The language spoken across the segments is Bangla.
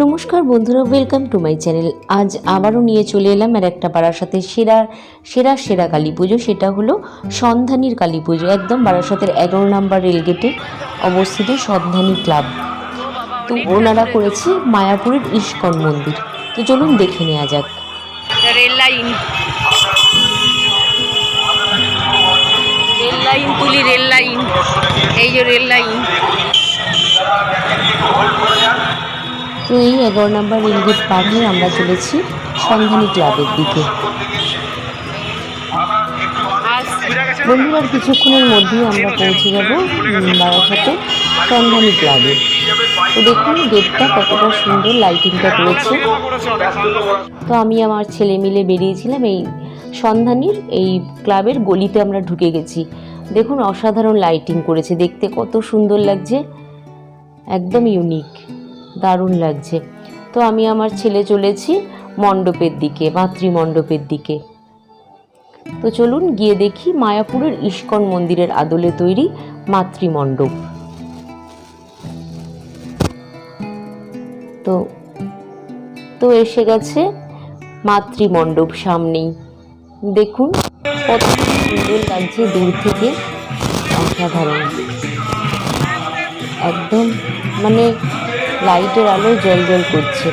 নমস্কার বন্ধুরা ওয়েলকাম টু মাই চ্যানেল আজ আবারও নিয়ে চলে এলাম আর একটা বারাসাতে সেরা সেরা সেরা কালী পুজো, সেটা হলো সন্ধানীর কালী পুজো। একদম বারাসাতের এগারো নম্বর রেলগেটে অবস্থিত সন্ধানী ক্লাব। তো ওনারা করেছে মায়াপুরের ইস্কন মন্দির। তো চলুন দেখে নেওয়া যাক। Rail line. রেল লাইন, তুলি রেল লাইন। এই যে রেল লাইন তো এই এগারো নম্বর রেলগেট পার হয়ে আমরা চলেছি সন্ধানী ক্লাবের দিকে। বন্ধুরা, কিছুক্ষণের মধ্যেই আমরা পৌঁছে যাব বারাসাতে সন্ধানী ক্লাবে। তো দেখুন, গেটটা কতটা সুন্দর লাইটিংটা করেছে। তো আমি আমার ছেলে মিলে বেরিয়েছিলাম এই সন্ধানীর, এই ক্লাবের গলিতে আমরা ঢুকে গেছি। দেখুন, অসাধারণ লাইটিং করেছে। দেখতে কত সুন্দর লাগছে। একদম ইউনিক দারুণ লাগছে। তো আমি আমার ছেলে চলেছি মণ্ডপের দিকে, মাতৃমণ্ডপের দিকে। তো চলুন গিয়ে দেখি মায়াপুরের ইস্কন মন্দিরের আদলে তৈরি মাতৃমণ্ডপ। তো তো এসে গেছে মাতৃমণ্ডপ সামনেই। দেখুন কত সুন্দর লাগছে দূর থেকে অসাধারণ। একদম মানে লাইটের আলো জল জল করছে।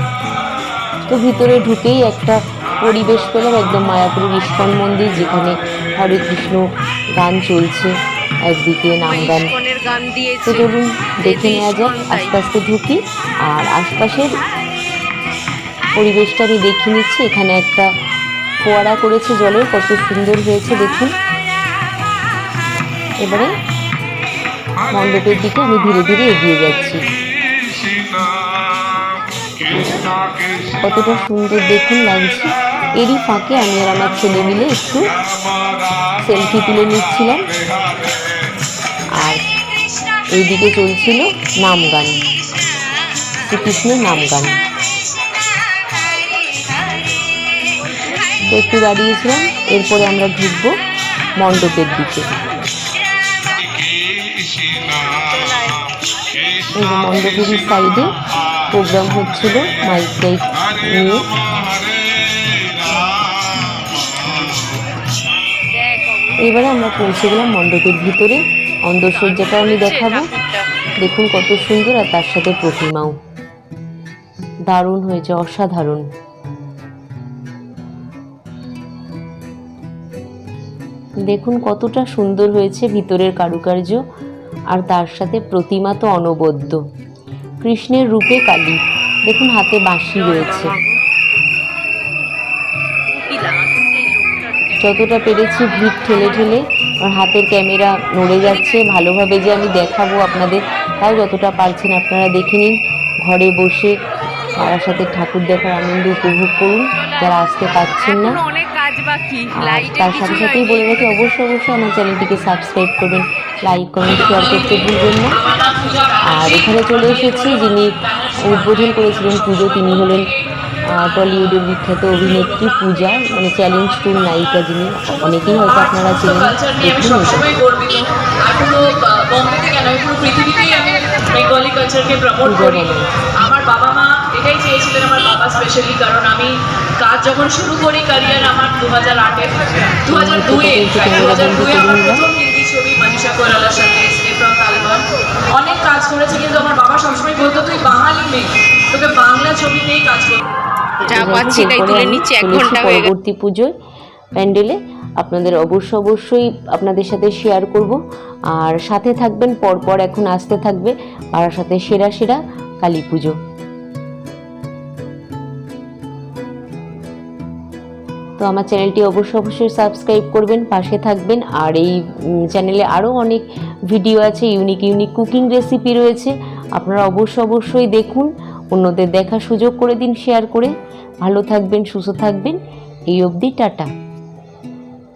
তো ভিতরে ঢুকেই একটা পরিবেশ পেলাম একদম মায়াপুরের ইস্কন মন্দির যেখানে হরে কৃষ্ণ গান চলছে একদিকে নাম গান। তো চলুন দেখে নেওয়া যাক আস্তে আস্তে ঢুকি আর আশপাশের পরিবেশটা আমি দেখে নিচ্ছি। এখানে একটা ফোয়ারা করেছে জলের কত সুন্দর হয়েছে দেখুন। এবারে মণ্ডপের দিকে আমি ধীরে ধীরে এগিয়ে যাচ্ছি। কতটা সুন্দর দেখুন লাগছে। এরই ফাঁকে আমি আর আমার ছেলে মিলে একটু সেলফি তুলে নিচ্ছিলাম। আর এইদিকে চলছিল নাম গান। শ্রীকৃষ্ণের নাম গান। একটু দাঁড়িয়েছিলাম, এরপরে আমরা ঢুকবো মণ্ডপের দিকে। মণ্ডপের সাইডে প্রোগ্রাম হচ্ছিল মাইক টাইক নিয়ে। এবারে আমরা পৌঁছে গেলাম মণ্ডপের ভিতরে। অন্দরসজ্জাটা আমি দেখাবো। দেখুন কত সুন্দর আর তার সাথে প্রতিমাও। দারুণ হয়েছে, অসাধারণ। দেখুন কতটা সুন্দর হয়েছে ভিতরের কারুকার্য। আর তার সাথে প্রতিমা তো অনবদ্য। কৃষ্ণের রূপে কালী। দেখুন হাতে বাঁশি রয়েছে। যতটা পেরেছি ভিড় ঠেলে ঠেলে আমার হাতের ক্যামেরা নড়ে যাচ্ছে ভালোভাবে যে আমি দেখাবো আপনাদের তাও যতটা পারছেন আপনারা দেখে নিন। ঘরে বসে তার সাথে ঠাকুর দেখার আনন্দ উপভোগ করুন যারা আসতে পারছেন না। তার সাথে সাথেই বলে রাখি অবশ্যই অবশ্যই আমার চ্যানেলটিকে সাবস্ক্রাইব করবেন লাইক কমেন্ট শেয়ার করতে ভুলবেন না। এখানে চলে এসেছি যিনি উদ্বোধন করেছিলেন পুজো তিনি হলেন টলিউডের বিখ্যাত অভিনেত্রী পূজা মানে চ্যালেঞ্জ টুর নায়িকা যিনি অনেকেই হয়তো আপনারা চেনেন আমার বাবা মা এটাই চেয়েছিলেন আমার বাবা স্পেশালি কারণ আমি কাজ যখন শুরু করি ক্যারিয়ার আমার দু হাজার আটে দু হাজার দুয়ে দু হাজার দুয়ে আমার প্রথম কাজ করেছে কিন্তু আমার বাবা সবসময় বলতো তুই বাঙালি মেয়ে তোকে বাংলা ছবিতেই কাজ করতে যা পাচ্ছি তাই তুলে আমি এক ঘণ্টা হয়ে পরবর্তী পুজোয় প্যান্ডেলে আপনাদের অবশ্য অবশ্যই আপনাদের সাথে শেয়ার করব। আর সাথে থাকবেন পরপর এখন আসতে থাকবে আর সাথে সেরা সেরা কালী পুজো। তো আমার চ্যানেলটি অবশ্যই অবশ্যই সাবস্ক্রাইব করবেন, পাশে থাকবেন। আর এই চ্যানেলে আরও অনেক ভিডিও আছে, ইউনিক ইউনিক কুকিং রেসিপি রয়েছে। আপনারা অবশ্যই অবশ্যই দেখুন, অন্যদের দেখার সুযোগ করে দিন, শেয়ার করে। ভালো থাকবেন, সুস্থ থাকবেন। এই অবধি টাটা।